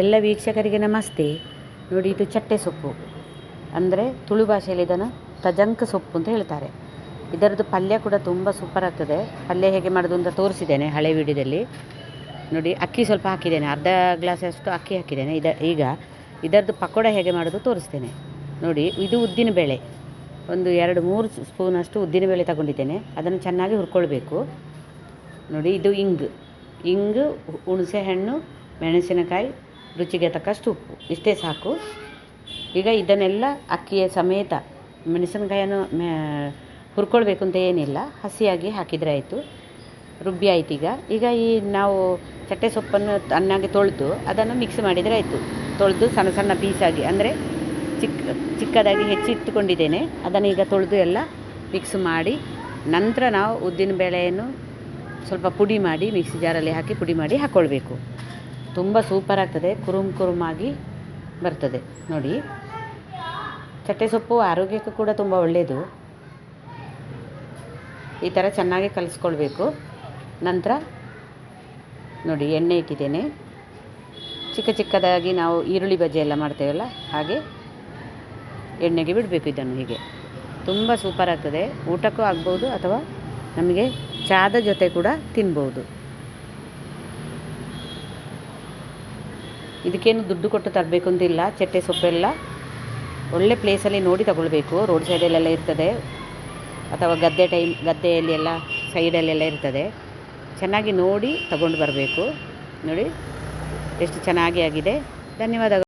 ಎಲ್ಲ ವೀಕ್ಷಕರಿಗೆ ನಮಸ್ತೆ. ನೋಡಿ, ಇದು ಚಟ್ಟೆ ಸೊಪ್ಪು. ಅಂದರೆ ತುಳು ಭಾಷೆಯಲ್ಲಿ ಇದನ್ನು ತಜಂಕ ಸೊಪ್ಪು ಅಂತ ಹೇಳ್ತಾರೆ. ಇದರದ್ದು ಪಲ್ಯ ಕೂಡ ತುಂಬ ಸೂಪರ್ ಆಗ್ತದೆ. ಪಲ್ಯ ಹೇಗೆ ಮಾಡೋದು ಅಂತ ತೋರಿಸಿದ್ದೇನೆ ಹಳೆ ವಿಡಿಯೋದಲ್ಲಿ. ನೋಡಿ, ಅಕ್ಕಿ ಸ್ವಲ್ಪ ಹಾಕಿದ್ದೇನೆ. ಅರ್ಧ ಗ್ಲಾಸಷ್ಟು ಅಕ್ಕಿ ಹಾಕಿದ್ದೇನೆ. ಇದ, ಈಗ ಇದರದ್ದು ಪಕೋಡ ಹೇಗೆ ಮಾಡೋದು ತೋರಿಸ್ತೇನೆ. ನೋಡಿ, ಇದು ಉದ್ದಿನ ಬೇಳೆ. ಒಂದು ಎರಡು, ಮೂರು ಸ್ಪೂನಷ್ಟು ಉದ್ದಿನ ಬೇಳೆ ತಗೊಂಡಿದ್ದೇನೆ. ಅದನ್ನು ಚೆನ್ನಾಗಿ ಹುರ್ಕೊಳ್ಬೇಕು. ನೋಡಿ, ಇದು ಇಂಗು. ಇಂಗು ಹುಣಸೆ ಹಣ್ಣು ಮೆಣಸಿನಕಾಯಿ ರುಚಿಗೆ ತಕ್ಕಷ್ಟು ಉಪ್ಪು. ಇಷ್ಟೇ ಸಾಕು. ಈಗ ಇದನ್ನೆಲ್ಲ ಅಕ್ಕಿಯ ಸಮೇತ ಮೆಣಸಿನಕಾಯನ್ನು ಹುರ್ಕೊಳ್ಬೇಕು ಅಂತ ಏನಿಲ್ಲ. ಹಸಿಯಾಗಿ ಹಾಕಿದರೆ ಆಯಿತು. ರುಬ್ಬಿ ಆಯ್ತು ಈಗ. ಈಗ ಈ ನಾವು ಚಟ್ಟೆ ಸೊಪ್ಪನ್ನು ಅನ್ನಾಗಿ ತೊಳೆದು ಅದನ್ನು ಮಿಕ್ಸ್ ಮಾಡಿದರೆ ಆಯಿತು. ತೊಳೆದು ಸಣ್ಣ ಸಣ್ಣ ಪೀಸಾಗಿ ಅಂದರೆ ಚಿಕ್ಕ ಚಿಕ್ಕದಾಗಿ ಹೆಚ್ಚಿಟ್ಟುಕೊಂಡಿದ್ದೇನೆ ಅದನ್ನು ಈಗ ತೊಳೆದು ಎಲ್ಲ ಮಿಕ್ಸ್ ಮಾಡಿ, ನಂತರ ನಾವು ಉದ್ದಿನ ಬೇಳೆಯನ್ನು ಸ್ವಲ್ಪ ಪುಡಿ ಮಾಡಿ ಮಿಕ್ಸಿ ಜಾರಲ್ಲಿ ಹಾಕಿ ಪುಡಿ ಮಾಡಿ ಹಾಕ್ಕೊಳ್ಬೇಕು ತುಂಬ ಸೂಪರ್ ಆಗ್ತದೆ. ಕುರುಮ್ ಕುರುಮಾಗಿ ಬರ್ತದೆ. ನೋಡಿ. ಚಟ್ಟೆ ಸೊಪ್ಪು ಆರೋಗ್ಯಕ್ಕೂ ಕೂಡ ತುಂಬ ಒಳ್ಳೆಯದು ಈ ಥರ ಚೆನ್ನಾಗಿ ಕಲಿಸ್ಕೊಳ್ಬೇಕು. ನಂತರ ನೋಡಿ, ಎಣ್ಣೆ ಇಟ್ಟಿದ್ದೇನೆ. ಚಿಕ್ಕ ಚಿಕ್ಕದಾಗಿ ನಾವು ಈರುಳ್ಳಿ ಬಜ್ಜಿ ಎಲ್ಲ ಮಾಡ್ತೇವಲ್ಲ, ಹಾಗೆ ಎಣ್ಣೆಗೆ ಬಿಡಬೇಕು ಇದನ್ನು ಹೀಗೆ. ತುಂಬ ಸೂಪರ್ ಆಗ್ತದೆ. ಊಟಕ್ಕೂ ಆಗ್ಬೋದು ಅಥವಾ ನಮಗೆ ಚಾದ ಜೊತೆ ಕೂಡ ತಿನ್ಬೋದು. ಇದಕ್ಕೇನು ದುಡ್ಡು ಕೊಟ್ಟು ತರಬೇಕು ಅಂತಿಲ್ಲ, ಚಟ್ಟೆ ಸೊಪ್ಪೆಲ್ಲ ಒಳ್ಳೆ ಪ್ಲೇಸಲ್ಲಿ ನೋಡಿ ತಗೊಳ್ಬೇಕು. ರೋಡ್ ಸೈಡಲ್ಲೆಲ್ಲ ಇರ್ತದೆ. ಅಥವಾ ಗದ್ದೆ ಟೈಮ್ ಗದ್ದೆಯಲ್ಲಿ ಎಲ್ಲ ಸೈಡಲ್ಲೆಲ್ಲ ಇರ್ತದೆ. ಚೆನ್ನಾಗಿ ನೋಡಿ ತಗೊಂಡು ಬರಬೇಕು. ನೋಡಿ, ಎಷ್ಟು ಚೆನ್ನಾಗಿ ಆಗಿದೆ. ಧನ್ಯವಾದಗಳು.